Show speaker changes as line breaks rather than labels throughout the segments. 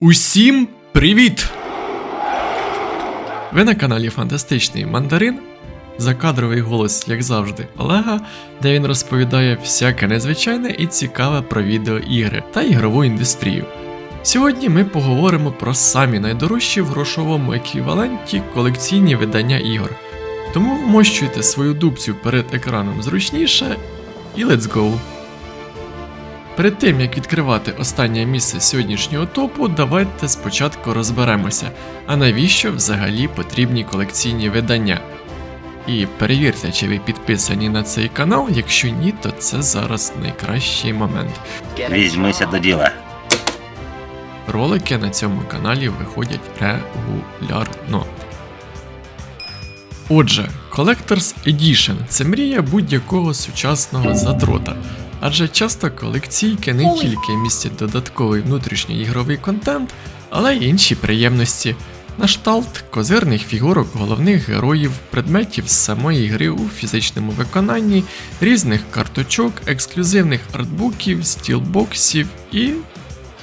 Усім привіт! Ви на каналі Фантастичний Мандарин. Закадровий голос, як завжди, Олега, де він розповідає всяке незвичайне і цікаве про відеоігри та ігрову індустрію. Сьогодні ми поговоримо про самі найдорожчі в грошовому еквіваленті колекційні видання ігор. Тому вмощуйте свою дубцю перед екраном зручніше і let's go! Перед тим як відкривати останнє місце сьогоднішнього топу, давайте спочатку розберемося, а навіщо взагалі потрібні колекційні видання. І перевірте, чи ви підписані на цей канал, якщо ні, то це зараз найкращий момент.
Візьмися до діла.
Ролики на цьому каналі виходять регулярно. Отже, Collector's Edition це мрія будь-якого сучасного задрота. Адже часто колекційки не тільки містять додатковий внутрішній ігровий контент, але й інші приємності. На шталт козирних фігурок головних героїв, предметів з самої гри у фізичному виконанні, різних карточок, ексклюзивних артбуків, стілбоксів і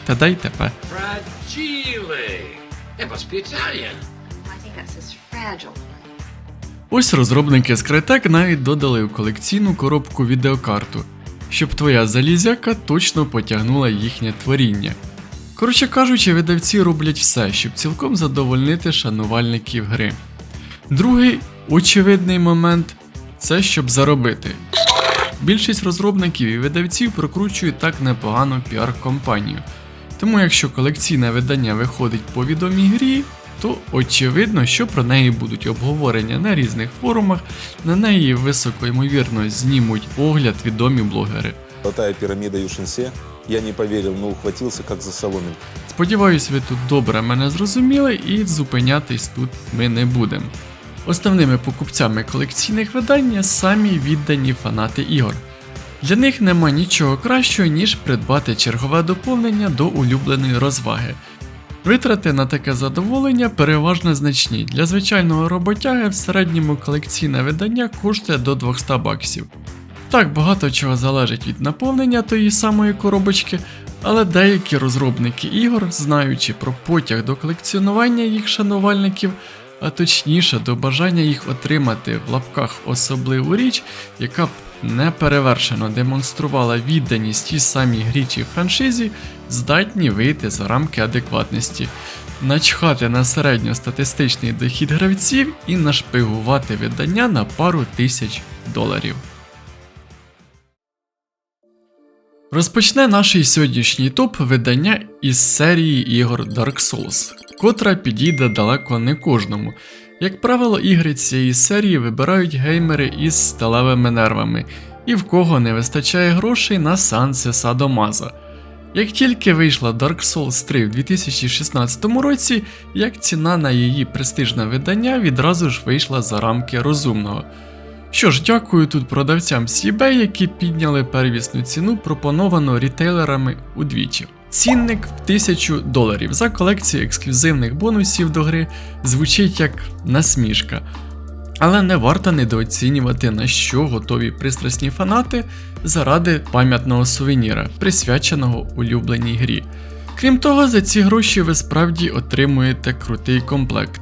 т.д. й т.п.
Fragile.
Ось розробники з Crytek навіть додали в колекційну коробку відеокарту, щоб твоя залізяка точно потягнула їхнє творіння. Коротше кажучи, видавці роблять все, щоб цілком задовольнити шанувальників гри. Другий очевидний момент це щоб заробити. Більшість розробників і видавців прокручують так непогану піар-компанію. Тому якщо колекційне видання виходить по відомій грі, то очевидно, що про неї будуть обговорення на різних форумах, на неї високо ймовірно знімуть огляд відомі блогери.
Золотая пирамида Юшинсе. Я не поверил, но ухватился как за соломинку.
Сподіваюсь, ви тут добре мене зрозуміли і зупинятись тут ми не будемо. Основними покупцями колекційних видань є самі віддані фанати ігор. Для них нема нічого кращого, ніж придбати чергове доповнення до улюбленої розваги. Витрати на таке задоволення переважно значні. Для звичайного роботяги в середньому колекційне видання коштує до 200 баксів. Так, багато чого залежить від наповнення тої самої коробочки, але деякі розробники ігор, знаючи про потяг до колекціонування їх шанувальників, а точніше до бажання їх отримати в лапках особливу річ, яка б неперевершено демонструвала відданість тій самій грі чи франшизі, здатні вийти за рамки адекватності, начхати на середньостатистичний дохід гравців і нашпигувати видання на пару тисяч доларів. Розпочне наш сьогоднішній топ видання із серії ігор Dark Souls, котра підійде далеко не кожному. Як правило, ігри цієї серії вибирають геймери із сталевими нервами, і в кого не вистачає грошей на сеанси Садомаза. Як тільки вийшла Dark Souls 3 в 2016 році, як ціна на її престижне видання відразу ж вийшла за рамки розумного. Що ж, дякую тут продавцям з які підняли первісну ціну, пропоновану рітейлерами удвічі. Цінник в 1000 доларів за колекцію ексклюзивних бонусів до гри звучить як насмішка. Але не варто недооцінювати, на що готові пристрасні фанати заради пам'ятного сувеніра, присвяченого улюбленій грі. Крім того, за ці гроші ви справді отримуєте крутий комплект.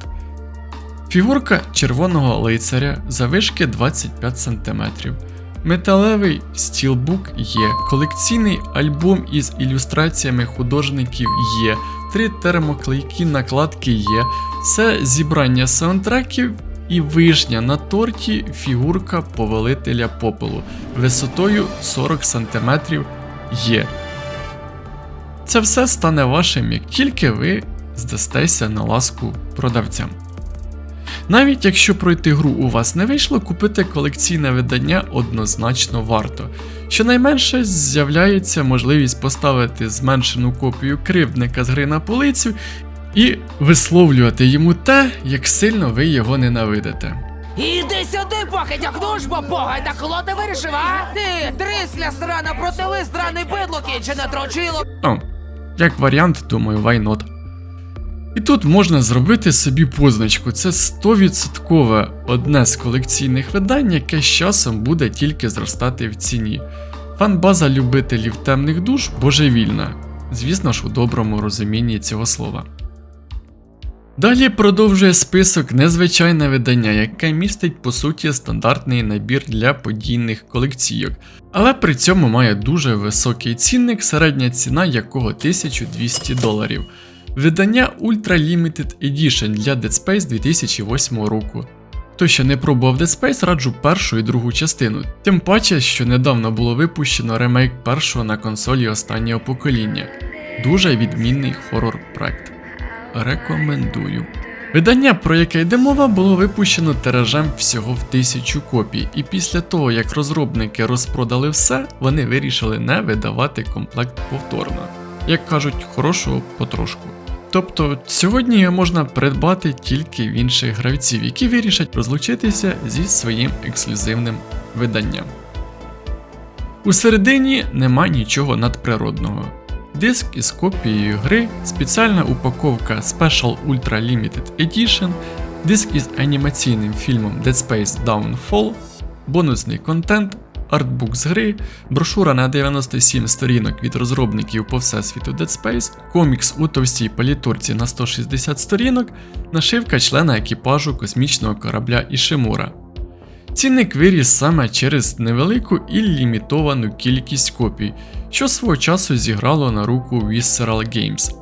Фігурка червоного лицаря завишки 25 см. Металевий стілбук є, колекційний альбом із ілюстраціями художників є, три термоклейкі накладки є, це зібрання саундтреків і вишня на торті фігурка повелителя попелу висотою 40 см є. Це все стане вашим, як тільки ви здастеся на ласку продавцям. Навіть якщо пройти гру у вас не вийшло, купити колекційне видання однозначно варто. Щонайменше з'являється можливість поставити зменшену копію кривдника з гри на полицю і висловлювати йому те, як сильно ви його ненавидите.
Іди сюди, покидьок, ну ж бо бога, так ти вирішив, а? Ти, трисля срана, протили сраний бидло кінчене трочило.
О, як варіант, думаю, why not. І тут можна зробити собі позначку. Це 100% одне з колекційних видань, яке з часом буде тільки зростати в ціні. Фанбаза любителів темних душ божевільна. Звісно ж, у доброму розумінні цього слова. Далі продовжує список незвичайне видання, яке містить по суті стандартний набір для подійних колекційок, але при цьому має дуже високий цінник, середня ціна якого 1200 доларів. Видання Ultra Limited Edition для Dead Space 2008 року. Хто ще не пробував Dead Space, раджу першу і другу частину, тим паче, що недавно було випущено ремейк першого на консолі останнього покоління. Дуже відмінний хорор проект. Рекомендую. Видання, про яке йде мова, було випущено тиражем всього в тисячу копій, і після того, як розробники розпродали все, вони вирішили не видавати комплект повторно. Як кажуть, хорошого потрошку. Тобто сьогодні його можна придбати тільки в інших гравців, які вирішать розлучитися зі своїм ексклюзивним виданням. У середині нема нічого надприродного. Диск із копією гри, спеціальна упаковка Special Ultra Limited Edition, диск із анімаційним фільмом Dead Space Downfall, бонусний контент, артбук з гри, брошура на 97 сторінок від розробників по всесвіту Dead Space, комікс у товстій палітурці на 160 сторінок, нашивка члена екіпажу космічного корабля Ішимура. Цінник виріс саме через невелику і лімітовану кількість копій, що свого часу зіграло на руку Visceral Games,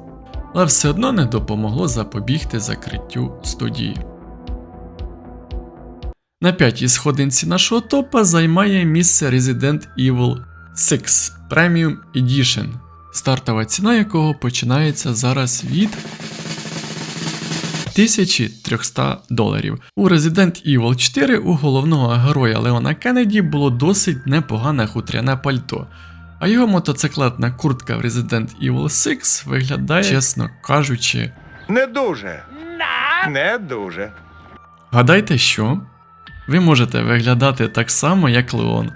але все одно не допомогло запобігти закриттю студії. На п'ятій сходинці нашого топа займає місце Resident Evil 6 Premium Edition, стартова ціна якого починається зараз від 1300 доларів. У Resident Evil 4 у головного героя Леона Кеннеді було досить непогане хутряне пальто, а його мотоциклетна куртка в Resident Evil 6 виглядає, чесно кажучи,
Не дуже. Не дуже.
Гадайте що? Ви можете виглядати так само, як Леон.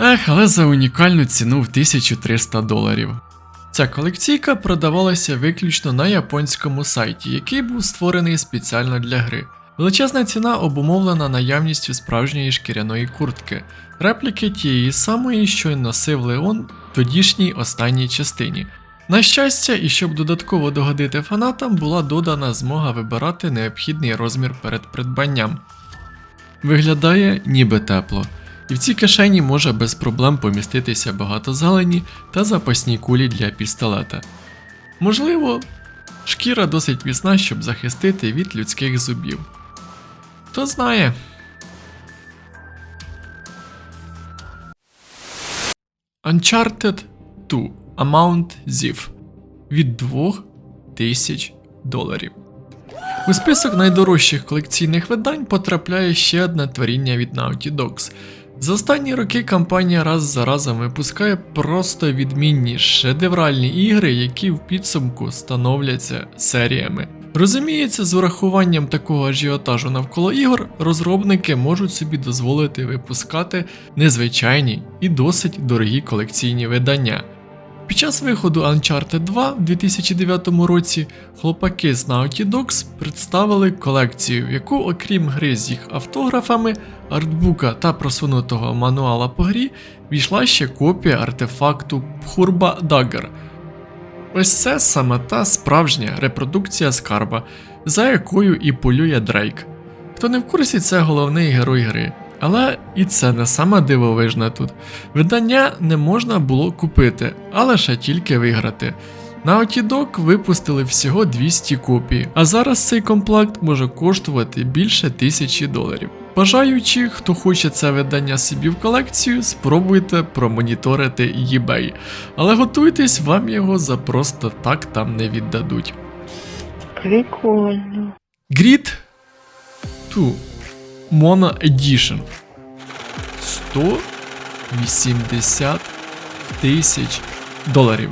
Ех, але за унікальну ціну в 1300 доларів. Ця колекційка продавалася виключно на японському сайті, який був створений спеціально для гри. Величезна ціна обумовлена наявністю справжньої шкіряної куртки, репліки тієї самої, що й носив Леон в тодішній останній частині. На щастя, і щоб додатково догодити фанатам, була додана змога вибирати необхідний розмір перед придбанням. Виглядає ніби тепло, і в цій кишені може без проблем поміститися багато зелені та запасні кулі для пістолета. Можливо, шкіра досить міцна, щоб захистити від людських зубів. Хто знає. Uncharted 2 Amount ZIF від 2000 доларів. У список найдорожчих колекційних видань потрапляє ще одне творіння від Naughty Dogs. За останні роки компанія раз за разом випускає просто відмінні шедевральні ігри, які в підсумку становляться серіями. Розуміється, з урахуванням такого ажіотажу навколо ігор, розробники можуть собі дозволити випускати незвичайні і досить дорогі колекційні видання. Під час виходу Uncharted 2 в 2009 році хлопаки з Naughty Dogs представили колекцію, яку, окрім гри з їх автографами, артбука та просунутого мануала по грі, війшла ще копія артефакту Пхурба Dagger. Ось це саме та справжня репродукція скарба, за якою і полює Дрейк. Хто не в курсі, це головний герой гри. Але і це не саме дивовижне тут. Видання не можна було купити, а лише тільки виграти. Naughty Dog випустили всього 200 копій, а зараз цей комплект може коштувати більше тисячі доларів. Бажаючи, хто хоче це видання собі в колекцію, спробуйте промоніторити eBay. Але готуйтесь, вам його за просто так там не віддадуть.
Прикольно.
Grid 2 Mono Edition 180 тисяч доларів.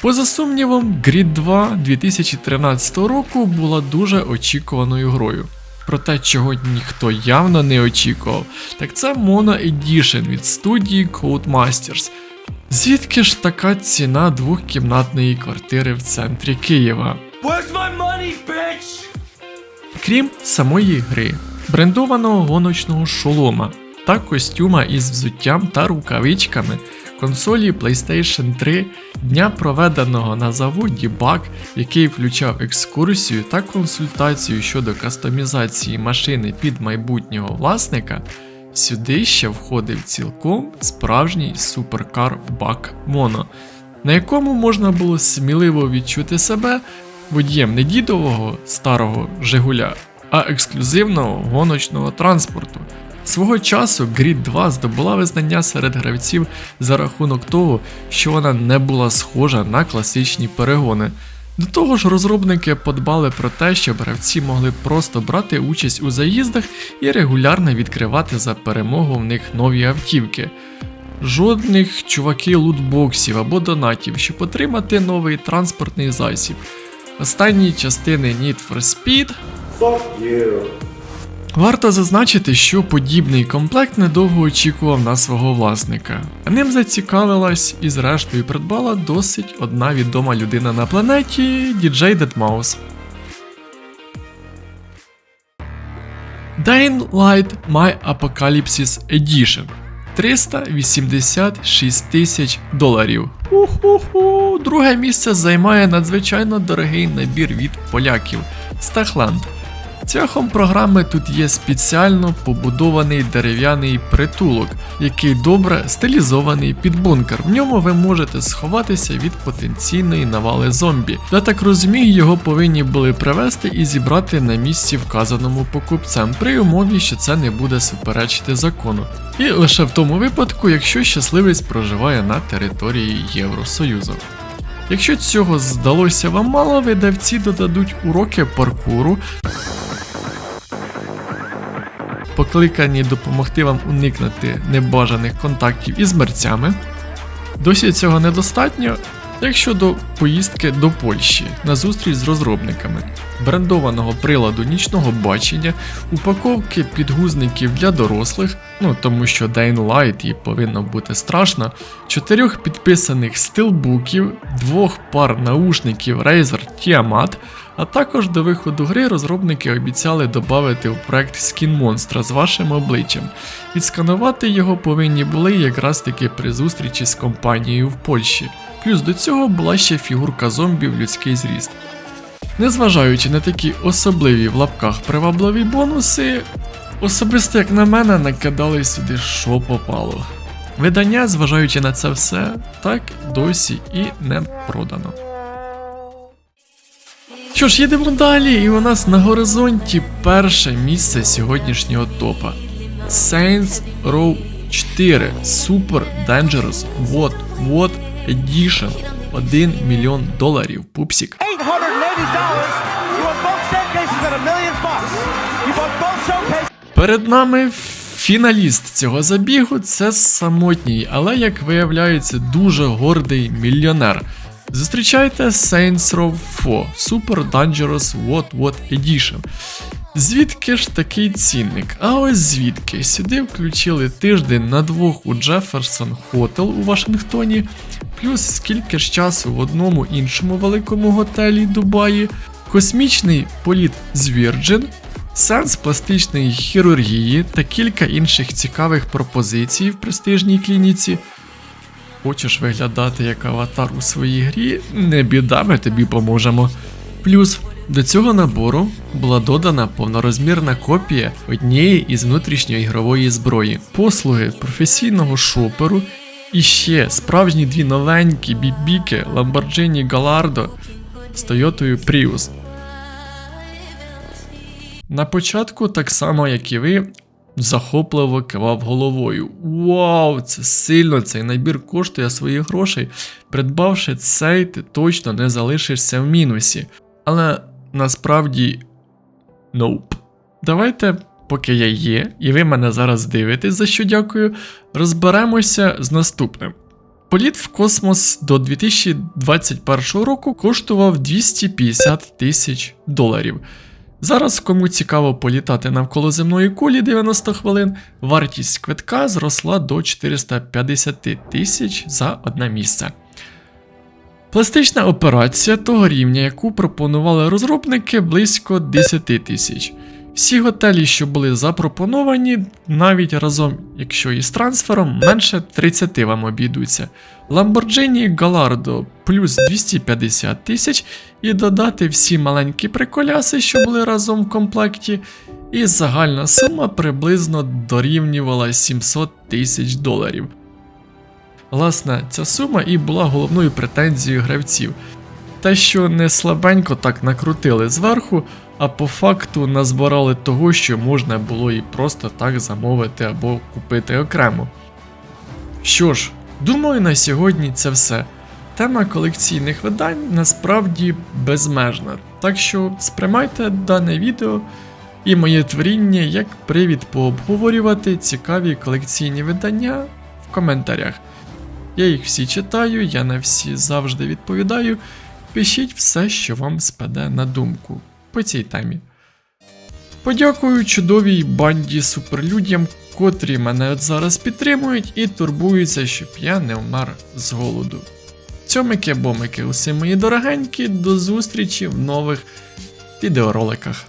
Поза сумнівом, Grid 2 2013 року була дуже очікуваною грою. Проте, чого ніхто явно не очікував, так це Mono Edition від студії Codemasters. Звідки ж така ціна двохкімнатної квартири в центрі Києва? Крім самої гри, брендованого гоночного шолома та костюма із взуттям та рукавичками, консолі PlayStation 3, дня проведеного на заводі баг, який включав екскурсію та консультацію щодо кастомізації машини під майбутнього власника, сюди ще входив цілком справжній суперкар Бак Моно, на якому можна було сміливо відчути себе водієм не дідового старого Жигуля, а ексклюзивного гоночного транспорту. Свого часу Grid 2 здобула визнання серед гравців за рахунок того, що вона не була схожа на класичні перегони. До того ж, розробники подбали про те, щоб гравці могли просто брати участь у заїздах і регулярно відкривати за перемогу в них нові автівки. Жодних чуваки лутбоксів або донатів, щоб отримати новий транспортний засіб. Останні частини Need for Speed Варто зазначити, що подібний комплект недовго очікував на свого власника. Ним зацікавилась і зрештою придбала досить одна відома людина на планеті DJ Deadmau5. Dying Light My Apocalypse Edition 386 тисяч доларів. Уху-ху. Друге місце займає надзвичайно дорогий набір від поляків Стахланд. Цвяхом програми тут є спеціально побудований дерев'яний притулок, який добре стилізований під бункер. В ньому ви можете сховатися від потенційної навали зомбі. Я так розумію, його повинні були привезти і зібрати на місці вказаному покупцем, при умові, що це не буде суперечити закону. І лише в тому випадку, якщо щасливець проживає на території Євросоюзу. Якщо цього здалося вам мало, видавці додадуть уроки паркуру, покликані допомогти вам уникнути небажаних контактів із мерцями. Досі цього недостатньо, як щодо поїздки до Польщі на зустріч з розробниками, брендованого приладу нічного бачення, упаковки підгузників для дорослих, ну тому що Dying Light їй повинно бути страшно, чотирьох підписаних стилбуків, двох пар наушників Razer Tiamat, а також до виходу гри розробники обіцяли додати в проект скін монстра з вашим обличчям. Відсканувати його повинні були якраз таки при зустрічі з компанією в Польщі. Плюс до цього була ще фігурка зомбі в людський зріст. Незважаючи на такі особливі в лапках привабливі бонуси, особисто як на мене накидали сюди що попало. Видання, зважаючи на це все, так досі і не продано. Що ж, їдемо далі, і у нас на горизонті перше місце сьогоднішнього топа. Saints Row 4 Super Dangerous What What Edition 1 мільйон доларів. Пупсік.
$880. You won both showcases at a million bucks. You won both showcases.
Перед нами фіналіст цього забігу це самотній, але як виявляється, дуже гордий мільйонер. Зустрічайте Saints Row 4 Super Dangerous What What Edition. Звідки ж такий цінник? А ось звідки? Сюди включили тиждень на двох у Джеферсон Хотел у Вашингтоні, плюс скільки ж часу в одному іншому великому готелі Дубаї, космічний політ з Virgin, сеанс пластичної хірургії та кілька інших цікавих пропозицій в престижній клініці. Хочеш виглядати як аватар у своїй грі? Не біда, ми тобі поможемо. Плюс до цього набору була додана повнорозмірна копія однієї із внутрішньоігрової зброї, послуги професійного шоперу і ще справжні дві новенькі бібіки Lamborghini Gallardo з Toyota Prius. На початку, так само як і ви, захопливо кивав головою. Вау, це сильно, цей набір коштує своїх грошей. Придбавши цей, ти точно не залишишся в мінусі. Але насправді. Ноуп. Давайте, поки я є, і ви мене зараз дивитесь, за що дякую, розберемося з наступним. Політ в космос до 2021 року коштував 250 тисяч доларів. Зараз, кому цікаво політати навколо земної кулі 90 хвилин, вартість квитка зросла до 450 тисяч за одне місце. Пластична операція того рівня, яку пропонували розробники, близько 10 тисяч. Всі готелі, що були запропоновані, навіть разом, якщо і з трансфером, менше 30 вам обійдуться. Lamborghini Gallardo плюс 250 тисяч і додати всі маленькі приколяси, що були разом в комплекті, і загальна сума приблизно дорівнювала 700 тисяч доларів. Власне, ця сума і була головною претензією гравців. Те, що не слабенько так накрутили зверху, а по факту назбирали того, що можна було і просто так замовити або купити окремо. Що ж, думаю, на сьогодні це все. Тема колекційних видань насправді безмежна, так що сприймайте дане відео і моє творіння як привід пообговорювати цікаві колекційні видання в коментарях. Я їх всі читаю, я на всі завжди відповідаю. Пишіть все, що вам спаде на думку по цій темі. Подякую чудовій банді суперлюдям, котрі мене зараз підтримують і турбуються, щоб я не вмер з голоду. Цьомики-бомики, усі мої дорогенькі, до зустрічі в нових відеороликах.